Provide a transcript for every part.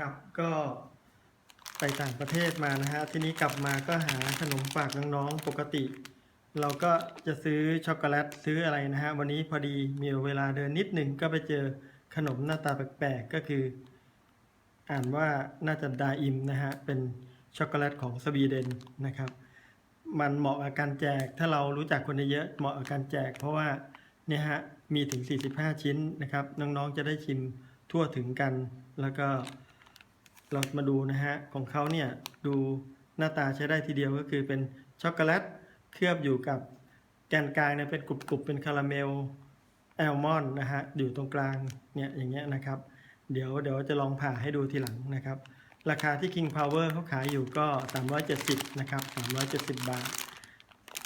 ครับก็ไปต่างประเทศมานะฮะทีนี้กลับมาก็หาขนมฝากน้องๆปกติ เราก็จะซื้อช็อกโกแลตซื้ออะไรนะฮะวันนี้พอดีมีเวลาเดินนิดหนึ่งก็ไปเจอขนมหน้าตาแปลกๆก็คือ อ่านว่าน่าจะดาอิมนะฮะเป็นช็อกโกแลตของสวีเดนนะครับ มันเหมาะกับการแจกถ้าเรารู้จักคนเยอะๆเหมาะกับการแจก เพราะว่าเนี่ยฮะมีถึง 45 ชิ้นนะครับน้องๆจะได้ชิมทั่วถึงกันแล้วก็ เรามาดูนะฮะของเขาเนี่ยดูหน้าตาใช้ได้ทีเดียวก็คือเป็นช็อกโกแลตเคลือบอยู่กับแกนกลางเนี่ยเป็นกรุบๆเป็นคาราเมลแอลมอนด์นะฮะอยู่ตรงกลางเนี่ยอย่างเงี้ยนะครับ เดี๋ยวเดี๋ยวจะลองผ่าให้ดูทีหลังนะครับ ราคาที่ King Power เขาขายอยู่ก็ 370 นะครับ 370 บาท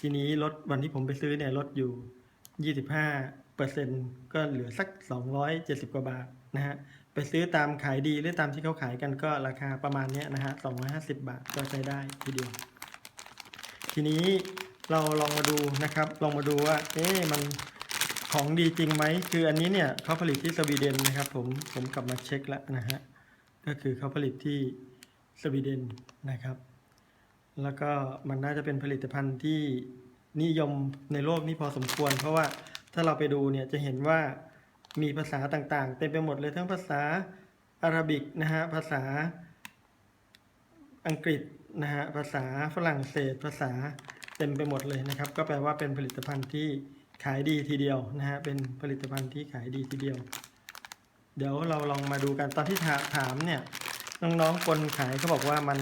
ทีนี้ลดวันที่ผมไปซื้อเนี่ยลดอยู่ 25เปอร์เซ็นต์ก็เหลือสัก270กว่าบาทนะฮะไปซื้อตามขายดีหรือตามที่เขาขายกันก็ราคาประมาณนี้นะฮะ250บาทก็ใช้ได้ทีเดียว ทีนี้เราลองมาดูนะครับ ลองมาดูว่า เอ๊ะมันของดีจริงไหม คืออันนี้เนี่ยเขาผลิตที่สวีเดนนะครับ ผม ผมกลับมาเช็คแล้วนะฮะ ก็คือเขาผลิตที่สวีเดนนะครับ แล้วก็มันน่าจะเป็นผลิตภัณฑ์ที่ นิยมในโลกนี้พอสมควร เพราะว่าถ้าเราไปดูเนี่ยจะเห็นว่ามีภาษาต่างๆ เต็มไปหมดเลยทั้งภาษาอาหรับิกนะฮะภาษาอังกฤษนะฮะภาษาฝรั่งเศส ภาษาเต็มไปหมดเลยนะครับ ก็แปลว่าเป็นผลิตภัณฑ์ที่ขายดีทีเดียวนะฮะเป็นผลิตภัณฑ์ที่ขายดีทีเดียว เดี๋ยวเราลองมาดูกันตอนที่ถามเนี่ยน้องๆคนขายเขาบอกว่ามัน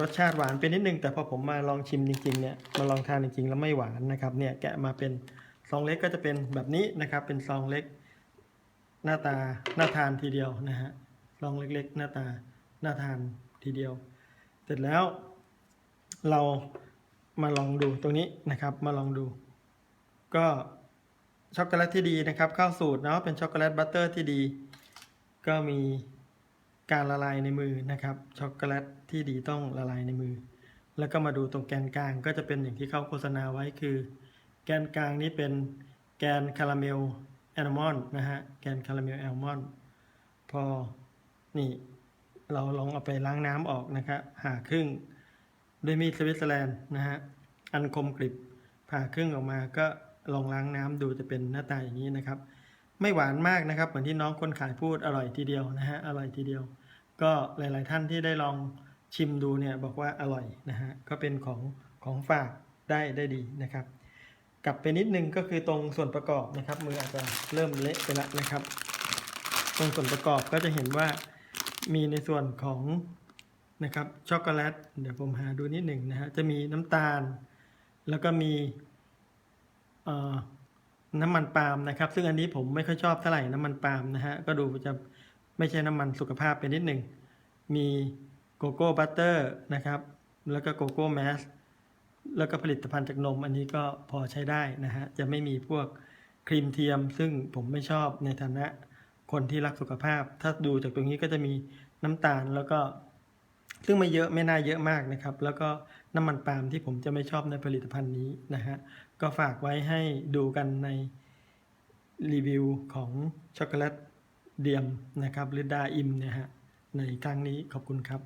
รสชาติหวานไปนิดนึง แต่พอผมมาลองชิมจริงๆเนี่ยมาลองทานจริงๆ แล้วไม่หวานนะครับเนี่ยแกะมาเป็นซองเล็กก็จะเป็นแบบนี้นะครับ เป็นซองเล็ก หน้าตาน่าทานทีเดียวนะฮะซองเล็กๆ หน้าตาน่าทานทีเดียว เสร็จแล้ว เรามาลองดูตรงนี้นะครับ มาลองดู ก็ช็อกโกแลตที่ดีนะครับเข้าสูตรเนาะเป็นช็อกโกแลตบัตเตอร์ที่ดี ก็มี การละลายในมือนะครับช็อกโกแลตที่ดีต้องละลายในมือ แล้วก็มาดูตรงแกนกลางก็จะเป็นอย่างที่เขาโฆษณาไว้คือ แกนกลางนี้เป็นแกนคาราเมลแอลมอนด์นะฮะแกนคาราเมลแอลมอนด์พอนี่เราลองเอาไปล้างน้ำออกนะครับผ่าครึ่งด้วยมีดสวิตเซอร์แลนด์นะฮะอันคมกริบผ่าครึ่งออกมาก็ลองล้างน้ำดูจะเป็นหน้าตาอย่างนี้นะครับ ไม่หวานมากนะครับ เหมือนที่น้องคนขายพูดอร่อยทีเดียวนะฮะอร่อยทีเดียว ก็หลาย ๆ ท่านที่ได้ลองชิมดูเนี่ยบอกว่าอร่อยนะฮะก็เป็นของของฝากได้ได้ดีนะครับ กลับไปนิดนึงก็คือตรงส่วนประกอบนะครับมืออาจจะเริ่มเละไปแล้วนะครับ ตรงส่วนประกอบก็จะเห็นว่ามีในส่วนของนะครับช็อกโกแลตเดี๋ยวผมหาดูนิดหนึ่งนะฮะจะมีน้ำตาล แล้วก็มีเอ่อ น้ำมันปาล์มนะครับ ซึ่งอันนี้ผมไม่ค่อยชอบเท่าไหร่น้ำมันปาล์มนะฮะก็ดูจะไม่ใช่น้ำมันสุขภาพไปนิดหนึ่งมีโกโก้บัตเตอร์นะครับ แล้วก็โกโก้แมสแล้วก็ผลิตภัณฑ์จากนม อันนี้ก็พอใช้ได้นะฮะจะไม่มีพวกครีมเทียม ซึ่งผมไม่ชอบในฐานะคนที่รักสุขภาพ ถ้าดูจากตรงนี้ก็จะมีน้ำตาลแล้วก็ ซึ่งไม่เยอะไม่น่าเยอะมากนะครับ แล้วก็น้ำมันปาล์มที่ผมจะไม่ชอบในผลิตภัณฑ์นี้นะฮะก็ฝากไว้ให้ดูกันในรีวิวของช็อกโกแลตเดียมนะครับหรือดาอิมเนี่ยฮะในครั้งนี้ขอบคุณครับ